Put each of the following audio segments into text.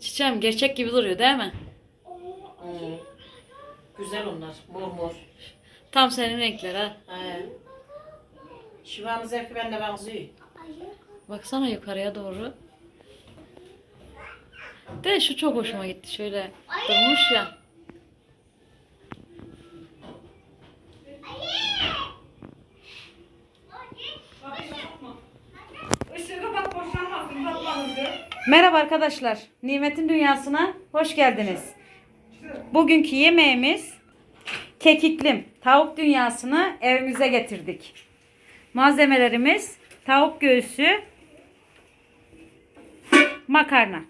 Çiçeğim gerçek gibi duruyor değil mi? Hmm. Güzel onlar. Mor mor. Tam senin renkler ha. He. Şivanın zevki bende benziyor. Baksana yukarıya doğru. De şu çok hoşuma gitti. Şöyle durmuş ya. Merhaba arkadaşlar. Nimet'in dünyasına hoş geldiniz. Bugünkü yemeğimiz kekiklim. Tavuk dünyasını evimize getirdik. Malzemelerimiz tavuk göğsü, makarna.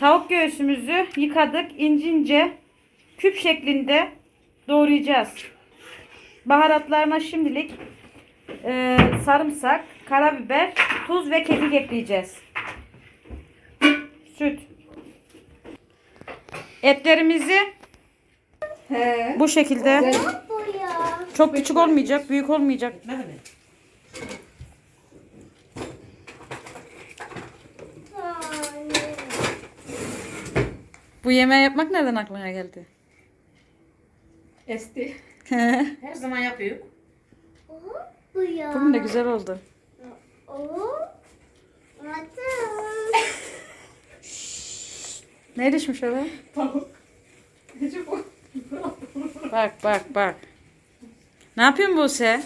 Tavuk göğsümüzü yıkadık ince küp şeklinde doğrayacağız. Baharatlarına şimdilik e, sarımsak, karabiber, tuz ve kekik ekleyeceğiz. Süt. Etlerimizi bu şekilde Bu ya. çok küçük olmayacak, büyük olmayacak. Anne. Bu yemeği yapmak nereden aklına geldi? Esti. Her zaman yapıyor. Bu ya. Bugün de güzel oldu. Ne düşmüş öyle? Bak bak bak. Ne yapıyorsun Buse?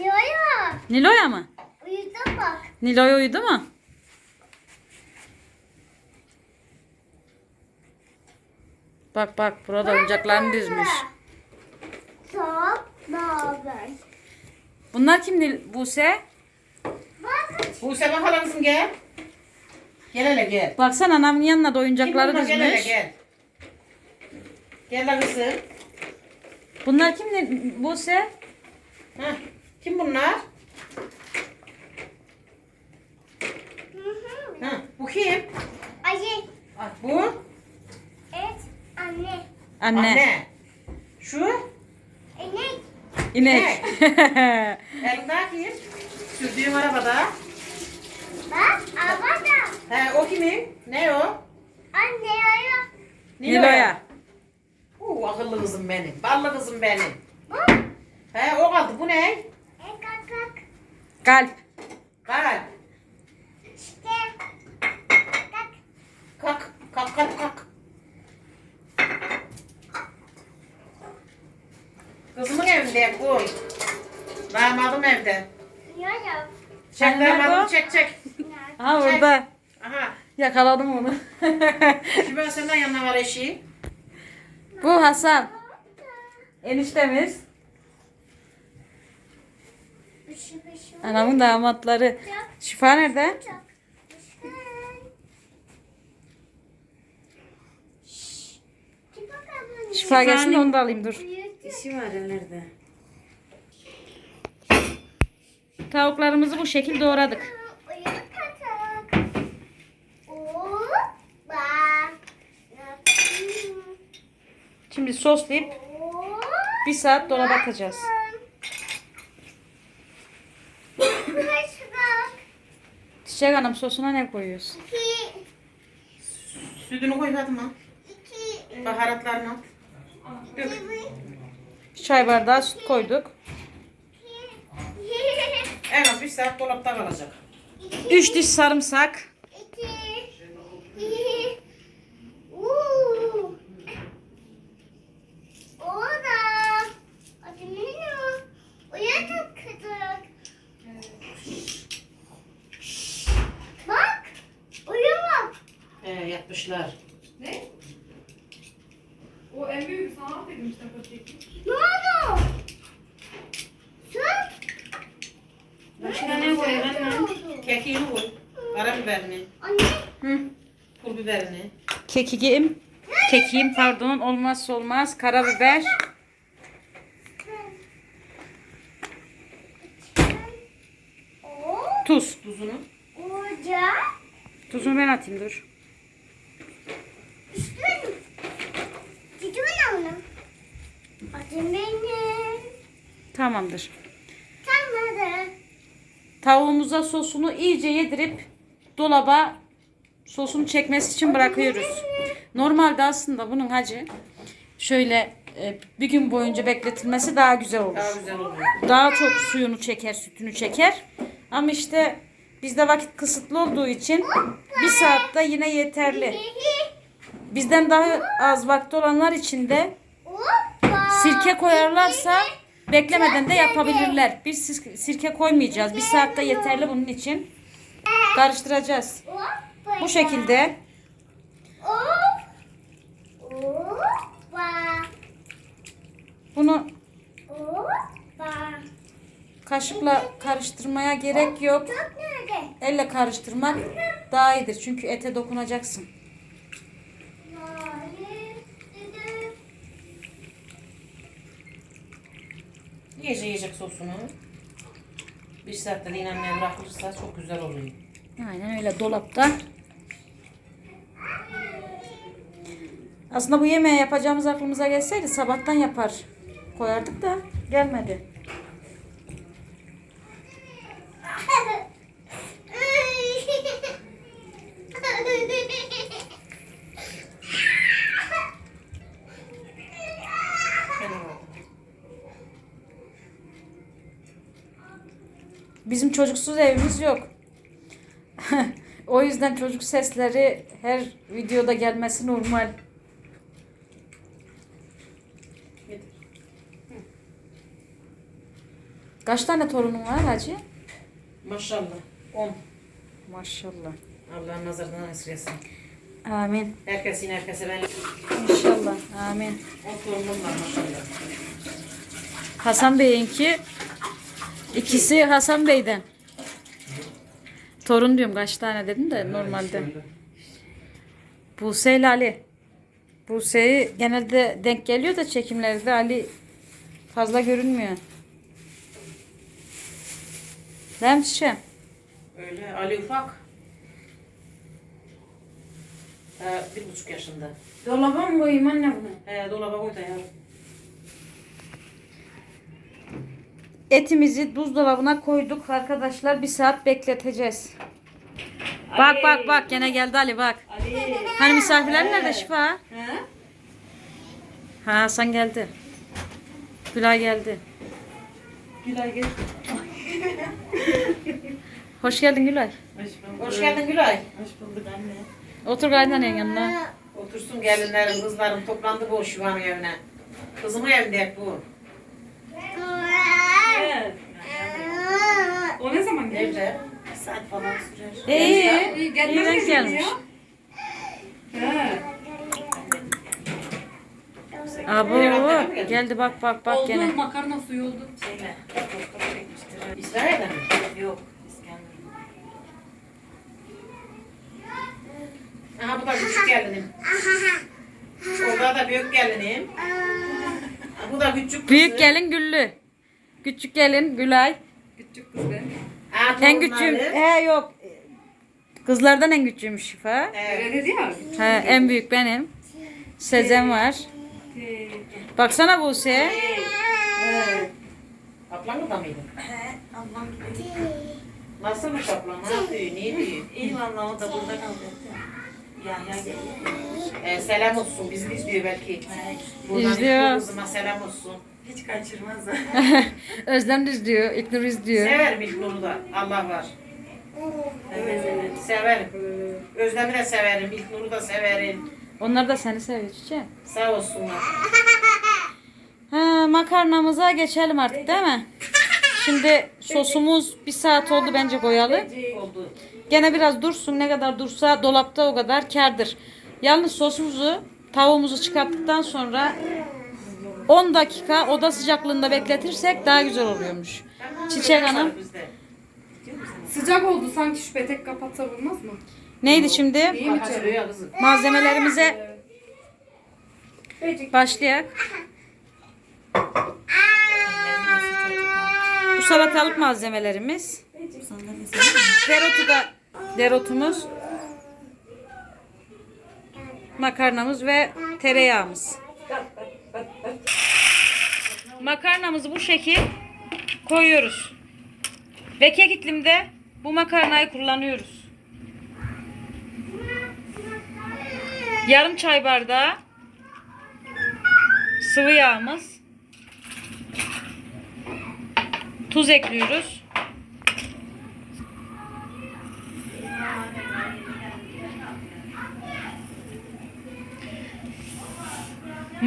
Yo. Nilo'ya mı? Uyuda bak. Nilo'ya uyudu mu? Bak bak burada oyuncaklarını dizmiş. Top beraber. Bunlar kim Nil- Buse? Bak. Buse bakalım kızım gel. Gel hele gel. Baksana anamın yanına da oyuncakları Kim bunlar? Gel hele dizmiş. gel. Gel lan kızım. Bunlar kim Nil- Buse? Heh. Kim bunlar? Hı hı. Heh. Bu kim? Ayı. Ah, bu? Et. Anne. Anne. Şu? İnek. İnek. Elinde kim? Sürdüğüm arabada. Bak. Abada. He o kimin? Ne o? Anne ayı. Nilo'ya. Oo, akıllı kızım benim. Ballı kızım benim. Bu. He o kaldı. Bu ne? E kak kak. Kalp. Kalp. İşte. Kak. Kalk. Kalk kalk kalk. Kızımın evinde bu. Damadım evde. Yo yo. Çek damadım bu? çek çek. Ha orada. Aha. Yakaladım onu. Şimdi ben senden yanına var eşiği. Bu Hasan. Eniştemiz. Anamın damatları. Şifa nerede? Şifa gelsin de onu da alayım dur. İşi var nerede? Tavuklarımızı bu şekil doğradık. Şimdi soslayıp bir saat dolaba atacağız. Çiçek Hanım sosuna ne koyuyorsun? Sütünü koy Fatıma. Baharatlarını at. Dök. Bir çay bardağı süt koyduk. En az bir saat dolapta kalacak. 3 diş sarımsak. İki. Uuu. Orada. Adımını. Uyanık kızık. Bak. Uyuma. He yapmışlar. O en büyük sanat dedim işte. Ne oldu? Süt. Başına ne koy? Kekiğini koy. Karabiberini. Anne. Hı. Pul biberini. Kekiğim. Kekiğim pardon olmazsa olmaz. Karabiber. Tuz. Tuzunu. Ocak. Tuzunu ben atayım dur. İşte. Cici ben onu. Adım benim. Tamamdır. Tavuğumuza sosunu iyice yedirip dolaba sosunu çekmesi için bırakıyoruz. Normalde aslında bunun hacı şöyle e, bir gün boyunca bekletilmesi daha güzel olur. Daha güzel oluyor. Daha çok suyunu çeker, sütünü çeker. Ama işte bizde vakit kısıtlı olduğu için bir saatte yine yeterli. Bizden daha az vakti olanlar için de sirke koyarlarsa beklemeden de yapabilirler. Sis- sirke koymayacağız. Bir saatte yeterli bunun için. Karıştıracağız. Bu şekilde bunu kaşıkla karıştırmaya gerek yok. Elle karıştırmak daha iyidir. Çünkü ete dokunacaksın. Yiyecek yiyecek sosunu. Bir saatte de inanmaya bırakılırsa çok güzel oluyor. Aynen öyle dolapta. Aslında bu yemeği yapacağımız aklımıza gelseydi sabahtan yapar. Koyardık da gelmedi. Çocuksuz evimiz yok. o yüzden çocuk sesleri her videoda gelmesi normal. Kaç tane torunun var hacı? Maşallah. 10. Maşallah. Allah'ın nazarından esirgesin. Amin. Herkesin herkese ben İnşallah. Amin. 10 torunum var maşallah. Hasan Bey'inki ikisi Hasan Bey'den. Torun diyorum kaç tane dedim de normalde. Buse ile Ali. Buse'yi genelde denk geliyor da çekimlerde Ali fazla görünmüyor. Değil mi Çiçeğim? Öyle Ali ufak. Ee, bir buçuk yaşında. Dolaba mı koyayım anne bunu? He, dolaba koy da yavrum. Etimizi buzdolabına koyduk arkadaşlar. Bir saat bekleteceğiz. Bak bak bak gene geldi Ali bak. Ali. Hani misafirler nerede Şifa? He? Ha Hasan geldi. Gülay geldi. Gülay gel. Hoş geldin Gülay. Hoş geldin Gülay. Hoş bulduk anne. Otur kaynananın yanına. Otursun gelinlerim, kızlarım toplandı bu Şivan'ın evine. Kızımın evinde bu. O ne zaman geldi? Evde. Bir saat falan sürer. İyi. İyi gelmez miydiniz gelmiş. Abo geldi bak bak bak oldu gene. makarna suyu oldu. Şeyle. İsrail'de mi? Yok. İskender. Aha bu da küçük gelinim. Orada da büyük gelinim. Bu da küçük kızı. Büyük gelin Güllü. Küçük gelin Gülay. Küçük kız ben. Ha, En küçüğüm. He yok. Kızlardan en küçüğüm Şifa. Evet. Öyle dedi ya. He, en büyük benim. Sezen var. Baksana Buse. Ablan da mıydı? Nasılmış ablan? Ne yapıyor? Ne diyor? İyi valla o da burada kaldı. Ya ya geliyor. Ee, selam olsun. Bizi izliyor belki. Buradan İzliyor. Kızıma selam olsun. Hiç kaçırmaz. Özlem de izliyor. İlknur izliyor. Severim İlknur'u da. Allah var. evet evet. Severim. Özlem'i de severim. İlknur'u da severim. Onlar da seni seviyor çiçeğim. Sağ olsunlar. Ha, makarnamıza geçelim artık değil mi? Şimdi sosumuz bir saat oldu bence koyalı. Oldu. Gene biraz dursun. Ne kadar dursa dolapta o kadar kardır. Yalnız sosumuzu tavuğumuzu çıkarttıktan sonra 10 dakika oda sıcaklığında bekletirsek daha güzel oluyormuş. Çiçek Hanım. Sıcak oldu sanki şu petek kapatsa olmaz mı? Neydi şimdi? İyi mi. Malzemelerimize başlayak. Bu salatalık malzemelerimiz. Dereotu da dereotumuz. Makarnamız ve tereyağımız. Makarnamızı bu şekil koyuyoruz. Ve kek iklimde bu makarnayı kullanıyoruz. Yarım çay bardağı sıvı yağımız. Tuz ekliyoruz.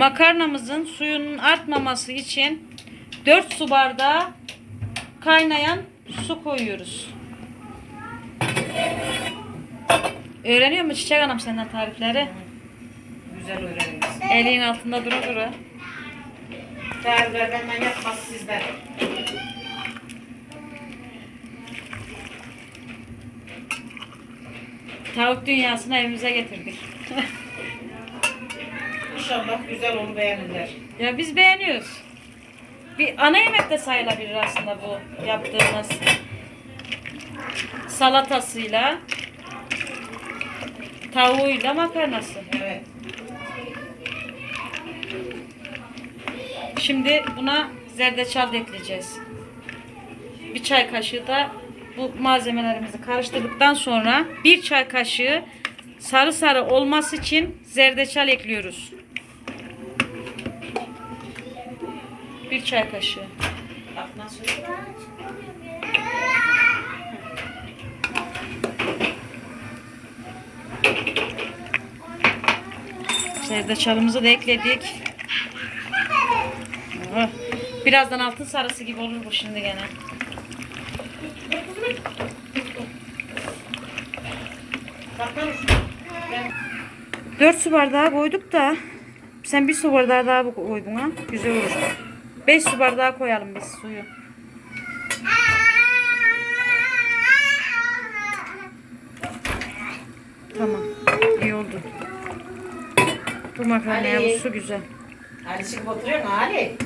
Makarnamızın suyunun artmaması için 4 su bardağı kaynayan su koyuyoruz. Öğreniyor mu Çiçek Hanım senden tarifleri? Güzel öğreniriz. Elin altında dura dura. Tarifler benden yapmaz sizden. Tavuk dünyasını evimize getirdik. İnşallah güzel olur beğenirler. ya biz beğeniyoruz. Bir ana yemek de sayılabilir aslında bu yaptığımız salatasıyla tavuğuyla makarnası. Evet. Şimdi buna zerdeçal da ekleyeceğiz. Bir çay kaşığı da bu malzemelerimizi karıştırdıktan sonra bir çay kaşığı sarı sarı olması için zerdeçal ekliyoruz. Bir çay kaşığı. Bak nasıl? Da ekledik. Oh, Birazdan altın sarısı gibi olur bu şimdi gene. 4 su bardağı koyduk da sen bir su bardağı daha bu- koydun ha. Güzel olur. 5 su bardağı koyalım biz suyu. Tamam. iyi oldu. Bu makarnaya Ali. bu su güzel. Ali çıkıp oturuyor mu Ali?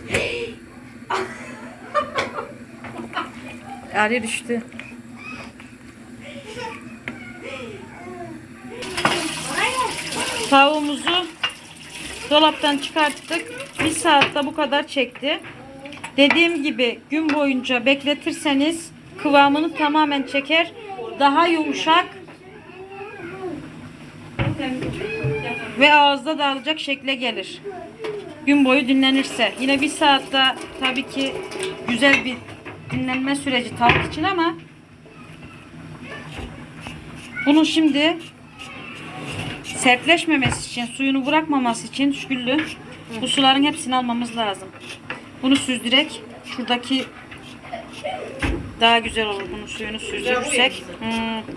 Ali düştü. Tavuğumuzu dolaptan çıkarttık. Bir saatte bu kadar çekti. Dediğim gibi gün boyunca bekletirseniz kıvamını tamamen çeker. Daha yumuşak ve ağızda dağılacak şekle gelir. Gün boyu dinlenirse. Yine bir saatte tabii ki güzel bir dinlenme süreci tavuk için ama bunun şimdi sertleşmemesi için, suyunu bırakmaması için şükrü bu suların hepsini almamız lazım. Bunu süzdürek şuradaki daha güzel olur bunun suyunu süzdürürsek. Hmm.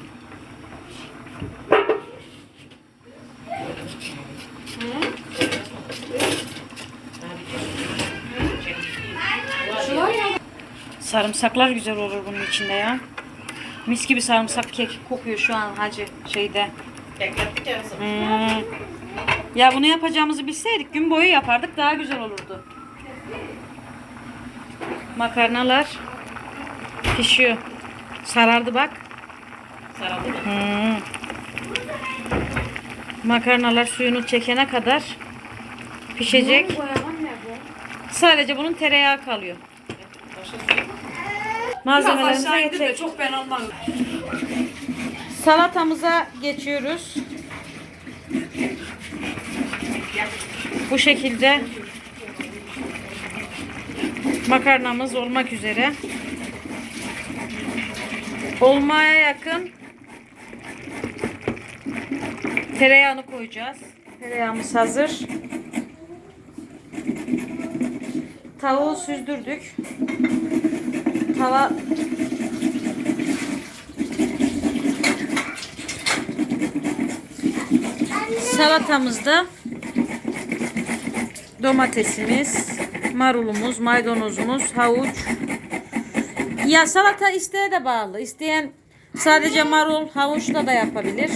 Sarımsaklar güzel olur bunun içinde ya. Mis gibi sarımsak kek kokuyor şu an hacı şeyde. Ya. Hmm. Ya bunu yapacağımızı bilseydik gün boyu yapardık daha güzel olurdu. Makarnalar pişiyor. Sarardı bak. Sarıldı mı? Hmm. Makarnalar suyunu çekene kadar pişecek. Sadece bunun tereyağı kalıyor. İndir de geçecek. çok ben almam. Salatamıza geçiyoruz. Bu şekilde makarnamız olmak üzere. Olmaya yakın tereyağını koyacağız. Tereyağımız hazır. Tavuğu süzdürdük. Tava Salatamızda domatesimiz, marulumuz, maydanozumuz, havuç. Ya salata isteğe de bağlı. İsteyen sadece marul, havuçla da yapabilir.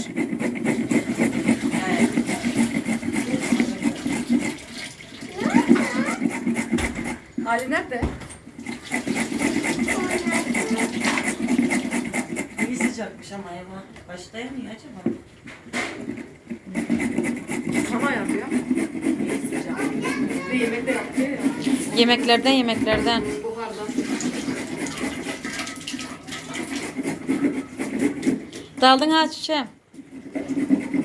Ali nerede? İyi sıcakmış ama Eva. Başlayamıyor acaba. Sana yapıyor. İyi sıcak. Bir yemek de yapıyor ya. Yemeklerden yemeklerden. Buharda. Daldın ha çiçeğim.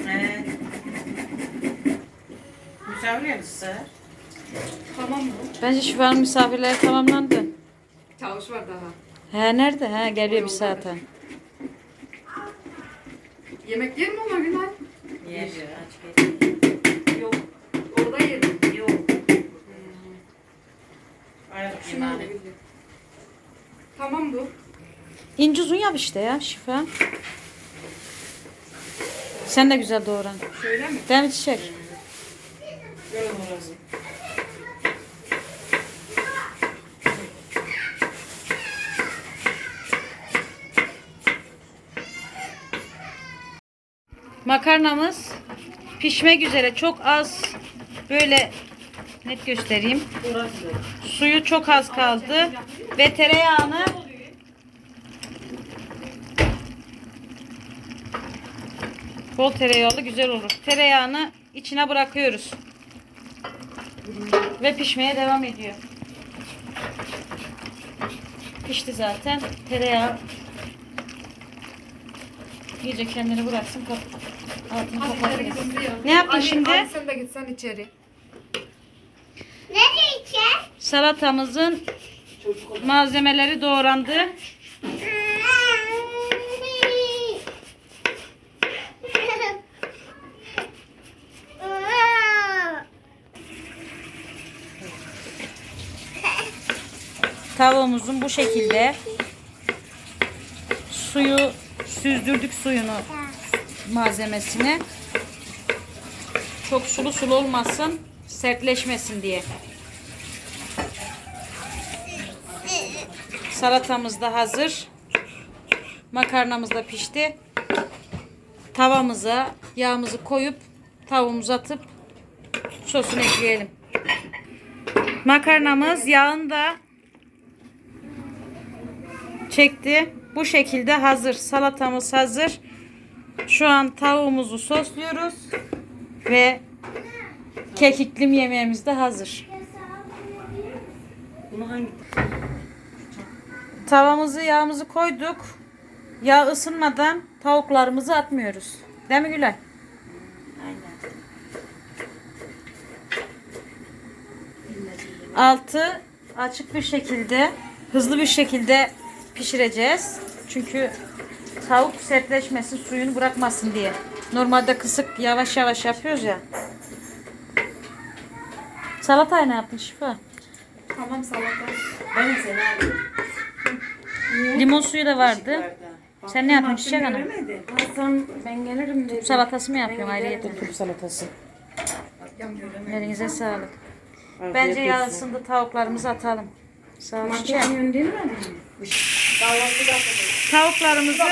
He. Misafir gelirse. Tamam mı? Bence şifanın misafirleri tamamlandı. Çavuş var daha. He nerede? He geliyor bir saate. Yemek yer mi ona Günay? Yer aç. Yok. Orada yedim. Tamam bu. İnci uzun yap işte ya şifa. Sen de güzel doğran. Şöyle mi? Değil mi çiçek? Görün orası. Makarnamız pişmek üzere. Çok az böyle net göstereyim. Suyu çok az kaldı. Ve tereyağını bol tereyağlı güzel olur. Tereyağını içine bırakıyoruz. Ve pişmeye devam ediyor. Pişti zaten. Tereyağı iyice kendini bıraksın. Kap altını Hadi kapatırız. Ne yaptın şimdi? Ali sen de gitsen içeri. Salatamızın malzemeleri doğrandı. Tavuğumuzun bu şekilde suyu süzdürdük suyunu malzemesini. Çok sulu sulu olmasın, sertleşmesin diye. Salatamız da hazır. Makarnamız da pişti. Tavamıza yağımızı koyup tavuğumuzu atıp sosunu ekleyelim. Makarnamız yağını da çekti. Bu şekilde hazır. Salatamız hazır. Şu an tavuğumuzu sosluyoruz ve kekiklim yemeğimiz de hazır. Bunu hangi? Tavamızı yağımızı koyduk. Yağ ısınmadan tavuklarımızı atmıyoruz. Değil mi Gülay? Aynen. Altı açık bir şekilde, hızlı bir şekilde pişireceğiz. Çünkü tavuk sertleşmesin, suyunu bırakmasın diye. Normalde kısık yavaş yavaş yapıyoruz ya. Salatayı ne yaptın Şifa? Tamam salata. Ben seni abi. Limon suyu da vardı. Sen ne yaptın Çiçek Hanım? Hasan ben gelirim dedi. Salatası mı yapıyorsun ayrıca? Turp salatası. Elinize sağlık. Bence yağ ısındı tavuklarımızı atalım. Sağ olun. Çiçek. Yön değil mi? Tavuklarımızı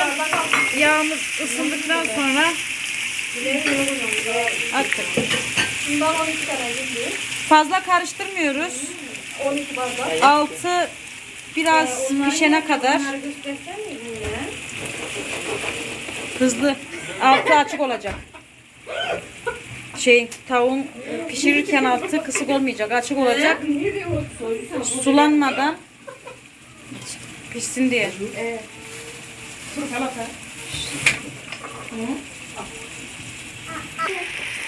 yağımız ısındıktan sonra attık. Bundan 12 tane geliyor. Fazla karıştırmıyoruz. 12 bardak. Altı biraz pişene kadar hızlı. Altı açık olacak. Şey tavuğun pişirirken altı kısık olmayacak. Açık olacak. Sulanmadan pişsin diye.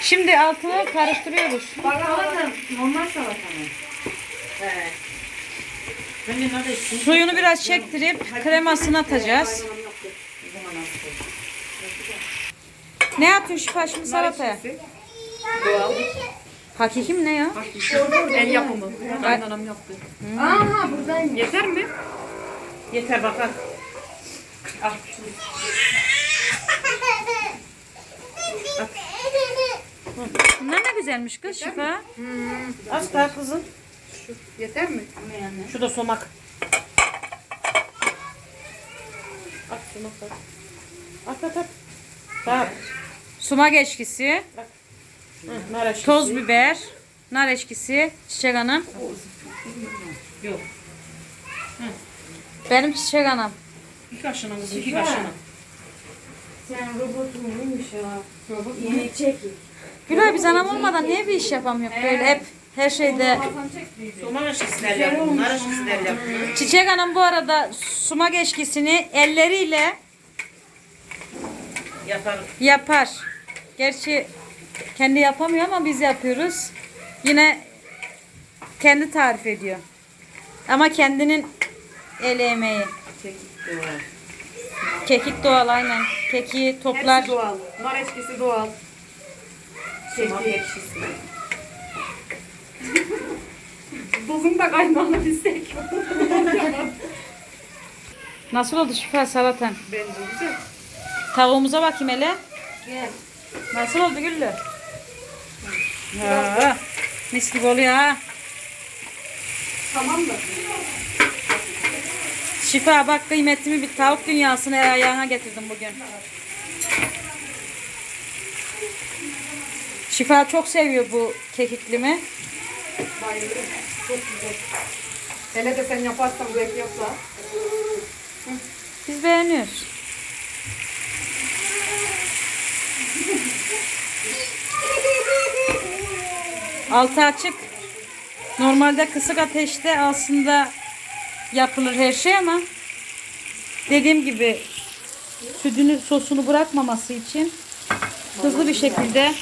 Şimdi altını karıştırıyoruz. Salata, normal salata mı? Evet. Ben de nerede içtim? Suyunu biraz çektirip kremasını atacağız. Ne yapıyorsun Şifa şimdi salataya? Doğal. Hakiki mi ne ya? El yapımı. Kaynanam yaptı. Aha buradayım. Yeter mi? Yeter bakar. Al. Bunlar ne güzelmiş kız Şifa. Az daha kızım. Yeter mi? Şu da somak. At somak at. At at at. Tamam. Sumak eşkisi, Hı, nar eşkisi. toz biber, nar eşkisi, çiçek hanım. Yok. Benim çiçek hanım. İki kaşığına kızım. iki kaşığına. Sen robotun neymiş ya? Robot yeni çekil. Gülay biz anam olmadan niye bir iş yapamıyor böyle hep her şeyde. Yapın. Nar eşkisiler yapın. Çiçek hanım bu arada sumak eşkisini elleriyle Yaparım. yapar. Gerçi kendi yapamıyor ama biz yapıyoruz. Yine kendi tarif ediyor. Ama kendinin el emeği. Kekik doğal. Kekik doğal aynen. Keki toplar. Hepsi doğal. Nar eşkisi doğal. Sumak Kekik. ekşisi. Bozum da kaymağını bilsek. Nasıl oldu şifa salatan? Bence güzel. Tavuğumuza bakayım hele. Gel. Nasıl oldu Güllü? Ya, mis gibi oluyor ha. Tamam mı? Şifa bak kıymetimi bir tavuk dünyasına ayağına getirdim bugün. Şifa çok seviyor bu kekiklimi. Bayılırım. Çok güzel. Hele de sen yaparsan zevk yapsa. Biz beğeniyoruz. Altı açık. Normalde kısık ateşte aslında yapılır her şey ama dediğim gibi sütünü sosunu bırakmaması için hızlı bir şekilde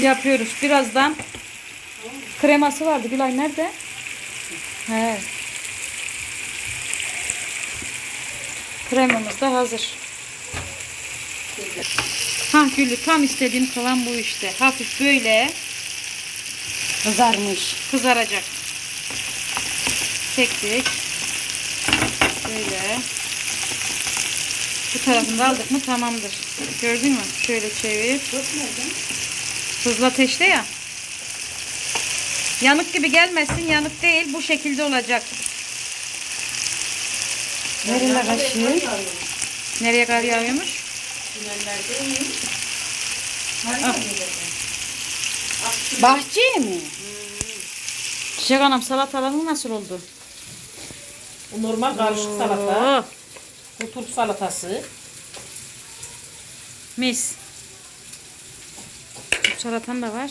yapıyoruz. Birazdan kreması vardı. Gülay nerede? He. Kremamız da hazır. Ha Gülü tam istediğim kıvam bu işte. Hafif böyle Kızarmış. kızaracak. Çektik. Böyle. Bu tarafını da aldık mı tamamdır. Gördün mü? Şöyle çevir. Hızlı ateşte ya. Yanık gibi gelmesin. Yanık değil. Bu şekilde olacak. Nereye kaşığı? Nereye kar yağıyormuş? Bahçeye mi? Çiçek anam salataların nasıl oldu? Bu normal karışık salata. Bu turp salatası. mis. Bu salatan da var.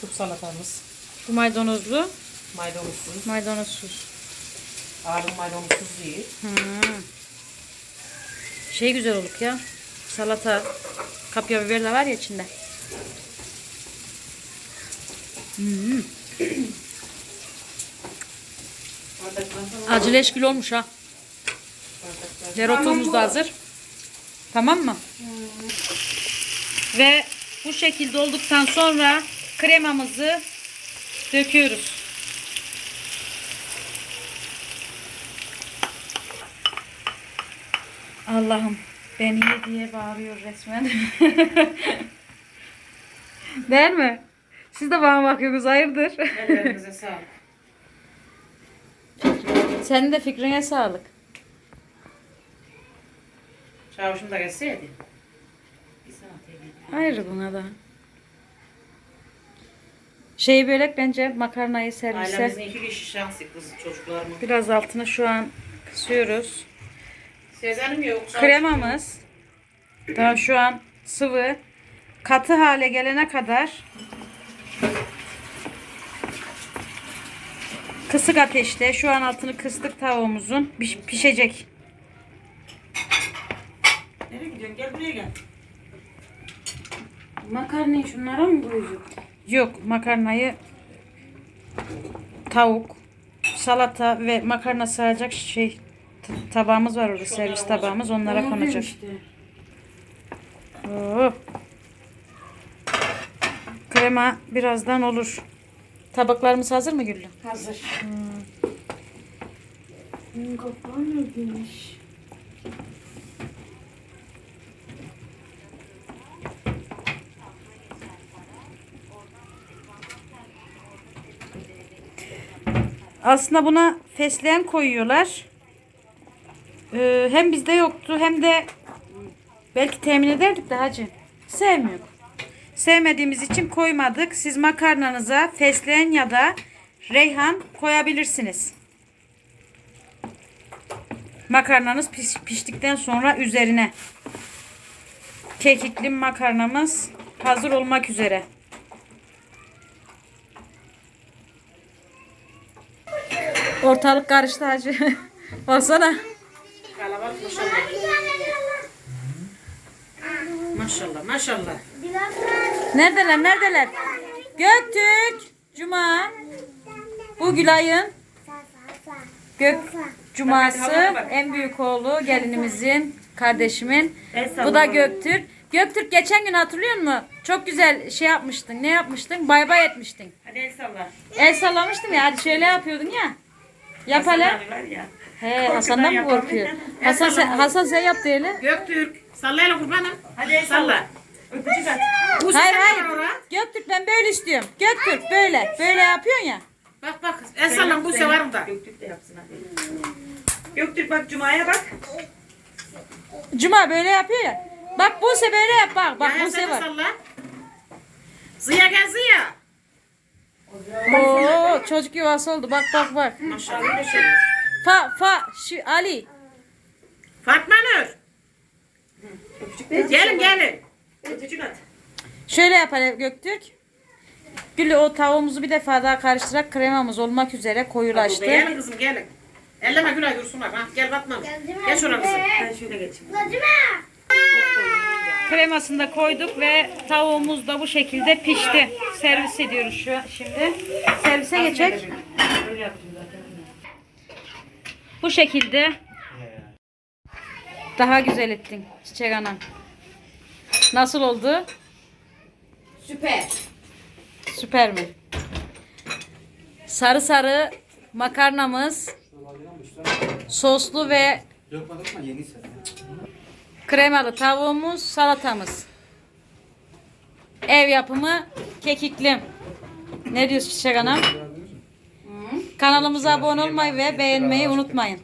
Turp salatamız. Bu maydanozlu, Maydanozsuz. maydanozsuz. Ağrım maydanozsuz değil. Hmm. Şey güzel olur ya. Salata, kapya biber de var ya içinde. Hmm. Acı leş gül olmuş ha. Dereotumuz da hazır. Tamam mı? Ve bu şekilde olduktan sonra kremamızı döküyoruz. Allah'ım beni ye diye bağırıyor resmen. Değil mi? Siz de bana bakıyorsunuz hayırdır? Ellerinize sağlık. Senin de fikrine sağlık. Çavuşum da gelseydi. Bir saat evvel. Hayır buna da. Şeyi börek bence makarnayı servise Ailemizin iki kişi şansı kız çocuklarımız. biraz altına şu an kısıyoruz. Sezenim yok. Kremamız daha şu an sıvı katı hale gelene kadar kısık ateşte şu an altını kıstık tavuğumuzun piş- pişecek. Nereye gidiyorsun? Gel buraya gel. Makarnayı şunlara mı koyacak? Yok makarnayı tavuk, salata ve makarna sığacak şey tabağımız var orada servis tabağımız onlara konacak. Oo. Krema birazdan olur. Tabaklarımız hazır mı Güllü? Hazır. Hmm. Kapağı neredeymiş? Aslında buna fesleğen koyuyorlar. Ee, hem bizde yoktu hem de belki temin ederdik de hacı. Sevmiyorum. Sevmediğimiz için koymadık. Siz makarnanıza fesleğen ya da reyhan koyabilirsiniz. Makarnanız piş- piştikten sonra üzerine kekikli makarnamız hazır olmak üzere. Ortalık karıştı hacı. Baksana. Kalabalık maşallah. Maşallah maşallah. Neredeler neredeler? Göktürk. Cuma. Bu Gülay'ın gök cuması en büyük oğlu gelinimizin kardeşimin. Bu da Göktürk. Göktürk geçen gün hatırlıyor musun? Çok güzel şey yapmıştın. Ne yapmıştın? Bay bay etmiştin. Hadi el salla. El sallamıştım ya. Hadi şöyle yapıyordun ya. Yap hele. Var ya. He Hasan'dan mı korkuyor? Hasan sen, Hasan sen yap diyelim. Göktürk. Sallayla kurbanım. Hadi el salla. Öpücük at. Bu Hayır hayır. Göktürk ben böyle istiyorum. Göktürk böyle. Böyle yapıyorsun ya. Bak bak. El sallan bu severim da. Göktürk de yapsın hadi. Göktürk bak Cuma'ya bak. Cuma böyle yapıyor ya. Bak Buse böyle yap bak. Bak Ya Buse de var. salla. Ziya gel Ziya. Oo çocuk yuvası oldu. Bak bak bak. Maşallah. Fa fa şu Ali. Fatma Nur. Gelin gelin. Öpücük at. Şöyle yapalım Göktürk. Gülü o tavuğumuzu bir defa daha karıştırarak kremamız olmak üzere koyulaştı. Gelin kızım gelin. Elleme Gülay dursunlar. Ha, gel Fatma Nur. Geç şuna kızım. Ben şöyle geçeyim. Kremasını da koyduk ve tavuğumuz da bu şekilde pişti. Servis ediyoruz şu şimdi. Servise geçecek. Bu şekilde daha güzel ettin Çiçek Hanım. Nasıl oldu? Süper. Süper mi? Sarı sarı makarnamız soslu ve Lokma lokma yeni sen. kremalı tavuğumuz, salatamız. Ev yapımı kekikli. Ne diyorsun Çiçek Hanım? Kanalımıza abone olmayı ve beğenmeyi unutmayın.